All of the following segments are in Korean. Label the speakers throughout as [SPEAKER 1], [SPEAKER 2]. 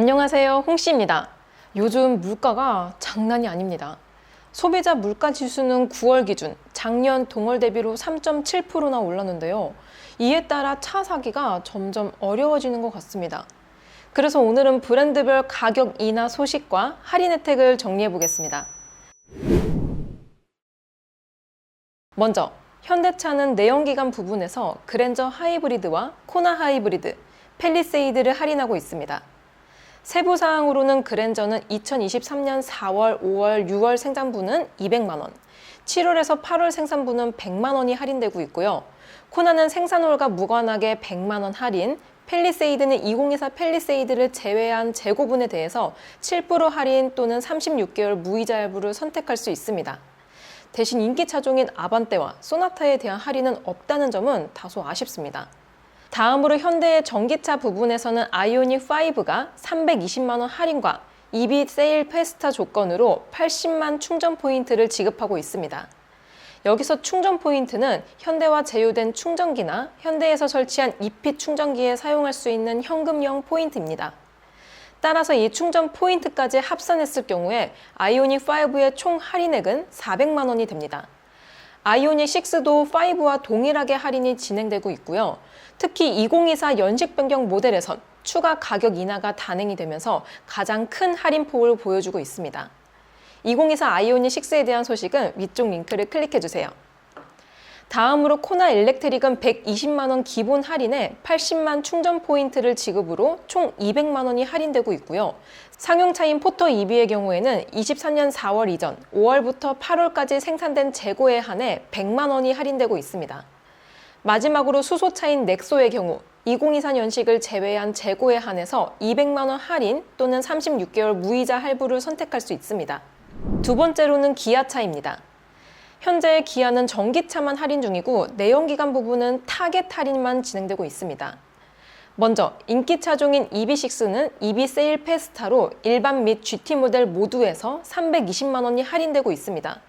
[SPEAKER 1] 안녕하세요. 홍씨입니다. 요즘 물가가 장난이 아닙니다. 소비자 물가 지수는 9월 기준 작년 동월 대비로 3.7%나 올랐는데요. 이에 따라 차 사기가 점점 어려워지는 것 같습니다. 그래서 오늘은 브랜드별 가격 인하 소식과 할인 혜택을 정리해 보겠습니다. 먼저 현대차는 내연기관 부분에서 그랜저 하이브리드와 코나 하이브리드, 펠리세이드를 할인하고 있습니다. 세부 사항으로는 그랜저는 2023년 4월, 5월, 6월 생산분은 200만 원, 7월에서 8월 생산분은 100만 원이 할인되고 있고요. 코나는 생산월과 무관하게 100만 원 할인, 펠리세이드는 2024 펠리세이드를 제외한 재고분에 대해서 7% 할인 또는 36개월 무이자 할부를 선택할 수 있습니다. 대신 인기 차종인 아반떼와 소나타에 대한 할인은 없다는 점은 다소 아쉽습니다. 다음으로 현대의 전기차 부분에서는 아이오닉 5가 320만 원 할인과 EV 세일 페스타 조건으로 80만 충전 포인트를 지급하고 있습니다. 여기서 충전 포인트는 현대와 제휴된 충전기나 현대에서 설치한 EP 충전기에 사용할 수 있는 현금형 포인트입니다. 따라서 이 충전 포인트까지 합산했을 경우에 아이오닉 5의 총 할인액은 400만 원이 됩니다. 아이오닉 6도 5와 동일하게 할인이 진행되고 있고요. 특히 2024 연식 변경 모델에선 추가 가격 인하가 단행이 되면서 가장 큰 할인 폭을 보여주고 있습니다. 2024 아이오닉 6에 대한 소식은 위쪽 링크를 클릭해 주세요. 다음으로 코나 일렉트릭은 120만 원 기본 할인에 80만 충전 포인트를 지급으로 총 200만 원이 할인되고 있고요. 상용차인 포터 EV의 경우에는 23년 4월 이전 5월부터 8월까지 생산된 재고에 한해 100만 원이 할인되고 있습니다. 마지막으로 수소차인 넥소의 경우 2024 연식을 제외한 재고에 한해서 200만 원 할인 또는 36개월 무이자 할부를 선택할 수 있습니다. 두 번째로는 기아차입니다. 현재 기아는 전기차만 할인 중이고 내연기관 부분은 타겟 할인만 진행되고 있습니다. 먼저 인기 차종인 EV6는 EV 세일 페스타로 일반 및 GT 모델 모두에서 320만 원이 할인되고 있습니다.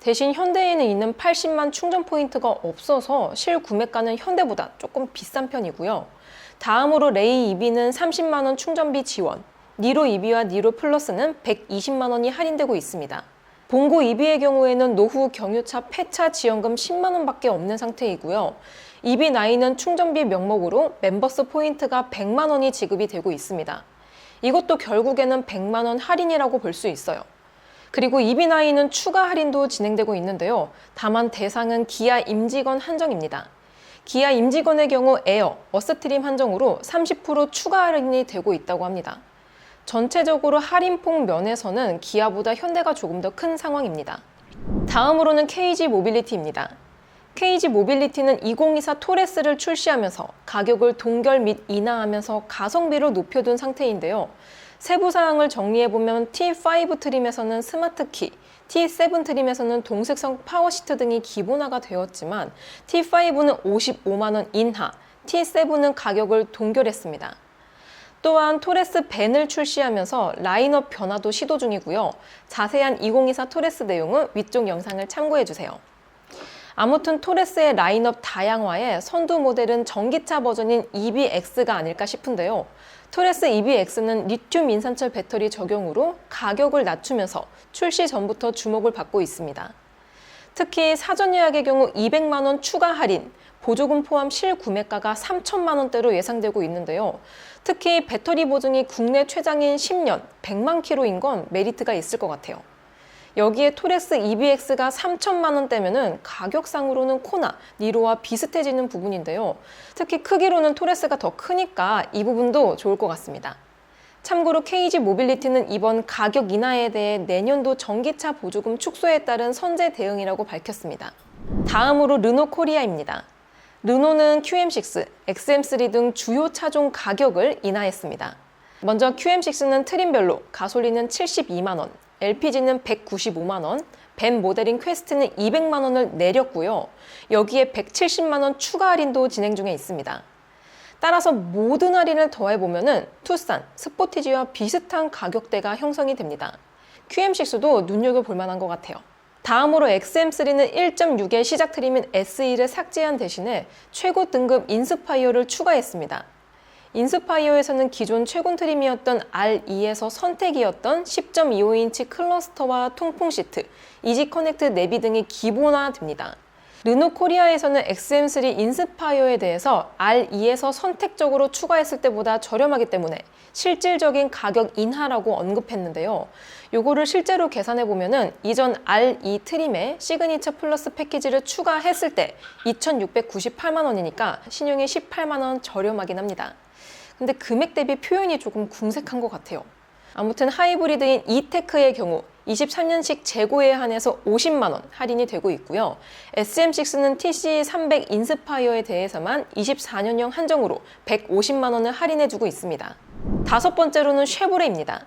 [SPEAKER 1] 대신 현대에는 있는 80만 충전 포인트가 없어서 실구매가는 현대보다 조금 비싼 편이고요. 다음으로 레이 EV는 30만 원 충전비 지원, 니로 EV와 니로 플러스는 120만 원이 할인되고 있습니다. 봉고 EV의 경우에는 노후 경유차 폐차 지원금 10만 원밖에 없는 상태이고요. EV9은 충전비 명목으로 멤버스 포인트가 100만 원이 지급이 되고 있습니다. 이것도 결국에는 100만 원 할인이라고 볼 수 있어요. 그리고 EV9은 추가 할인도 진행되고 있는데요. 다만 대상은 기아 임직원 한정입니다. 기아 임직원의 경우 에어, 어스트림 한정으로 30% 추가 할인이 되고 있다고 합니다. 전체적으로 할인폭 면에서는 기아보다 현대가 조금 더 큰 상황입니다. 다음으로는 KG 모빌리티입니다. KG 모빌리티는 2024 토레스를 출시하면서 가격을 동결 및 인하하면서 가성비를 높여둔 상태인데요. 세부 사항을 정리해보면 T5 트림에서는 스마트 키, T7 트림에서는 동색성 파워시트 등이 기본화가 되었지만 T5는 55만원 인하, T7은 가격을 동결했습니다. 또한 토레스 벤을 출시하면서 라인업 변화도 시도 중이고요. 자세한 2024 토레스 내용은 위쪽 영상을 참고해 주세요. 아무튼 토레스의 라인업 다양화에 선두 모델은 전기차 버전인 EBX가 아닐까 싶은데요. 토레스 EBX는 리튬 인산철 배터리 적용으로 가격을 낮추면서 출시 전부터 주목을 받고 있습니다. 특히 사전 예약의 경우 200만 원 추가 할인, 보조금 포함 실구매가가 3천만 원대로 예상되고 있는데요. 특히 배터리 보증이 국내 최장인 10년, 100만 킬로인 건 메리트가 있을 것 같아요. 여기에 토레스 EBX가 3천만 원대면은 가격상으로는 코나, 니로와 비슷해지는 부분인데요. 특히 크기로는 토레스가 더 크니까 이 부분도 좋을 것 같습니다. 참고로 KG 모빌리티는 이번 가격 인하에 대해 내년도 전기차 보조금 축소에 따른 선제 대응이라고 밝혔습니다. 다음으로 르노 코리아입니다. 르노는 QM6, XM3 등 주요 차종 가격을 인하했습니다. 먼저 QM6는 트림별로 가솔린은 72만 원, LPG는 195만 원, 벤 모델인 퀘스트는 200만 원을 내렸고요. 여기에 170만 원 추가 할인도 진행 중에 있습니다. 따라서 모든 할인을 더해보면 투싼, 스포티지와 비슷한 가격대가 형성이 됩니다. QM6도 눈여겨볼 만한 것 같아요. 다음으로 XM3는 1.6의 시작 트림인 SE를 삭제한 대신에 최고 등급 인스파이어를 추가했습니다. 인스파이어에서는 기존 최고 트림이었던 R2에서 선택이었던 10.25인치 클러스터와 통풍 시트, 이지 커넥트 내비 등이 기본화됩니다. 르노 코리아에서는 XM3 인스파이어에 대해서 R2에서 선택적으로 추가했을 때보다 저렴하기 때문에 실질적인 가격 인하라고 언급했는데요. 요거를 실제로 계산해 보면은 이전 R2 트림에 시그니처 플러스 패키지를 추가했을 때 2,698만 원이니까 신용이 18만 원 저렴하긴 합니다. 근데 금액 대비 표현이 조금 궁색한 것 같아요. 아무튼 하이브리드인 이테크의 경우 23년식 재고에 한해서 50만 원 할인이 되고 있고요. SM6는 TC300 인스파이어에 대해서만 24년형 한정으로 150만 원을 할인해 주고 있습니다. 다섯 번째로는 쉐보레입니다.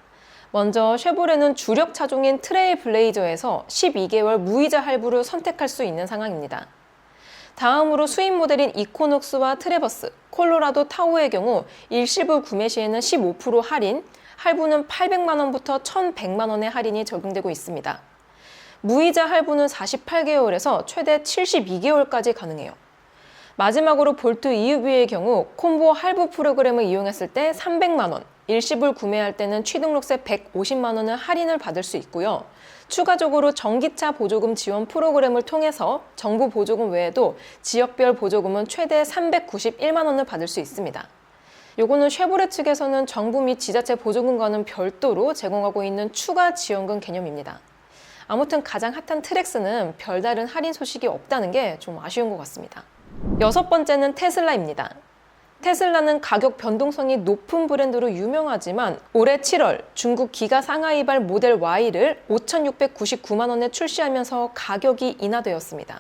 [SPEAKER 1] 먼저 쉐보레는 주력 차종인 트레일 블레이저에서 12개월 무이자 할부를 선택할 수 있는 상황입니다. 다음으로 수입 모델인 이코녹스와 트레버스, 콜로라도 타오의 경우 일시불 구매 시에는 15% 할인, 할부는 800만 원부터 1,100만 원의 할인이 적용되고 있습니다. 무이자 할부는 48개월에서 최대 72개월까지 가능해요. 마지막으로 볼트 EUV의 경우 콤보 할부 프로그램을 이용했을 때 300만 원, 일시불 구매할 때는 취등록세 150만 원을 할인을 받을 수 있고요. 추가적으로 전기차 보조금 지원 프로그램을 통해서 정부 보조금 외에도 지역별 보조금은 최대 391만 원을 받을 수 있습니다. 요거는 쉐보레 측에서는 정부 및 지자체 보조금과는 별도로 제공하고 있는 추가 지원금 개념입니다. 아무튼 가장 핫한 트랙스는 별다른 할인 소식이 없다는 게 좀 아쉬운 것 같습니다. 여섯 번째는 테슬라입니다. 테슬라는 가격 변동성이 높은 브랜드로 유명하지만 올해 7월 중국 기가 상하이발 모델 Y를 5,699만 원에 출시하면서 가격이 인하되었습니다.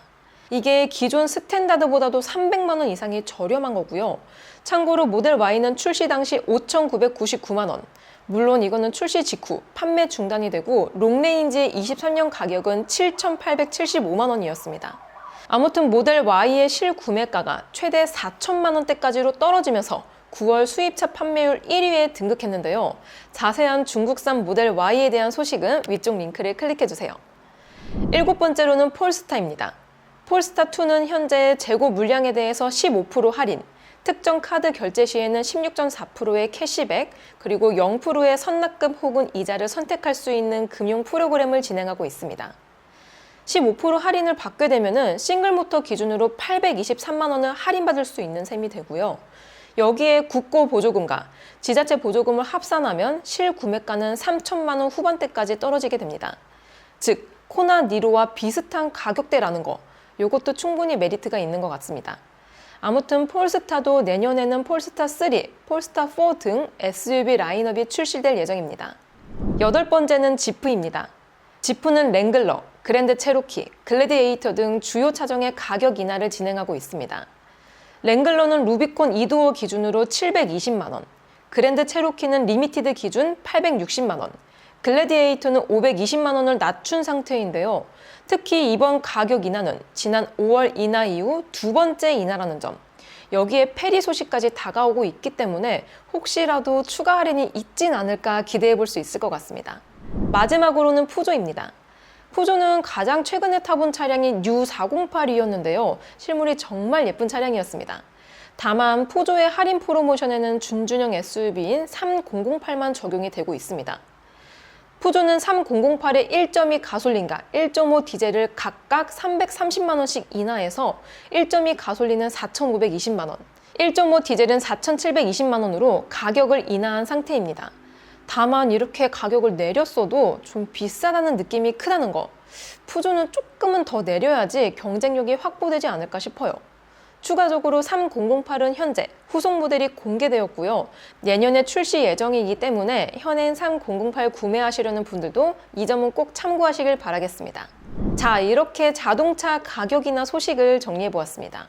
[SPEAKER 1] 이게 기존 스탠다드보다도 300만 원 이상이 저렴한 거고요. 참고로 모델 Y는 출시 당시 5,999만 원. 물론 이거는 출시 직후 판매 중단이 되고 롱레인지의 23년 가격은 7,875만 원이었습니다. 아무튼 모델 Y의 실구매가가 최대 4천만 원대까지로 떨어지면서 9월 수입차 판매율 1위에 등극했는데요. 자세한 중국산 모델 Y에 대한 소식은 위쪽 링크를 클릭해 주세요. 일곱 번째로는 폴스타입니다. 폴스타2는 현재 재고 물량에 대해서 15% 할인, 특정 카드 결제 시에는 16.4%의 캐시백, 그리고 0%의 선납금 혹은 이자를 선택할 수 있는 금융 프로그램을 진행하고 있습니다. 15% 할인을 받게 되면은 싱글 모터 기준으로 823만 원을 할인받을 수 있는 셈이 되고요. 여기에 국고 보조금과 지자체 보조금을 합산하면 실구매가는 3천만 원 후반대까지 떨어지게 됩니다. 즉, 코나 니로와 비슷한 가격대라는 거. 이것도 충분히 메리트가 있는 것 같습니다. 아무튼 폴스타도 내년에는 폴스타 3, 폴스타 4 등 SUV 라인업이 출시될 예정입니다. 여덟 번째는 지프입니다. 지프는 랭글러, 그랜드 체로키, 글래디에이터 등 주요 차종의 가격 인하를 진행하고 있습니다. 랭글러는 루비콘 2도어 기준으로 720만 원, 그랜드 체로키는 리미티드 기준 860만 원, 글래디에이터는 520만 원을 낮춘 상태인데요. 특히 이번 가격 인하는 지난 5월 인하 이후 두 번째 인하라는 점. 여기에 페리 소식까지 다가오고 있기 때문에 혹시라도 추가 할인이 있진 않을까 기대해 볼 수 있을 것 같습니다. 마지막으로는 푸조입니다. 푸조는 가장 최근에 타본 차량이 U408이었는데요. 실물이 정말 예쁜 차량이었습니다. 다만 푸조의 할인 프로모션에는 준준형 SUV인 3008만 적용이 되고 있습니다. 푸조는 3008의 1.2 가솔린과 1.5 디젤을 각각 330만 원씩 인하해서 1.2 가솔린은 4,520만 원, 1.5 디젤은 4,720만 원으로 가격을 인하한 상태입니다. 다만 이렇게 가격을 내렸어도 좀 비싸다는 느낌이 크다는 거. 푸조는 조금은 더 내려야지 경쟁력이 확보되지 않을까 싶어요. 추가적으로 3008은 현재 후속 모델이 공개되었고요. 내년에 출시 예정이기 때문에 현행 3008 구매하시려는 분들도 이 점은 꼭 참고하시길 바라겠습니다. 자, 이렇게 자동차 가격이나 소식을 정리해 보았습니다.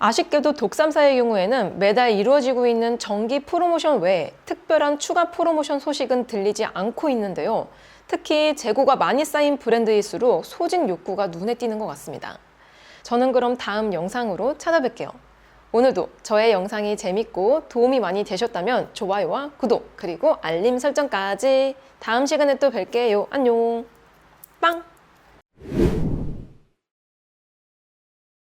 [SPEAKER 1] 아쉽게도 독삼사의 경우에는 매달 이루어지고 있는 정기 프로모션 외에 특별한 추가 프로모션 소식은 들리지 않고 있는데요. 특히 재고가 많이 쌓인 브랜드일수록 소진 욕구가 눈에 띄는 것 같습니다. 저는 그럼 다음 영상으로 찾아뵐게요. 오늘도 저의 영상이 재밌고 도움이 많이 되셨다면 좋아요와 구독 그리고 알림 설정까지 다음 시간에 또 뵐게요. 안녕. 빵!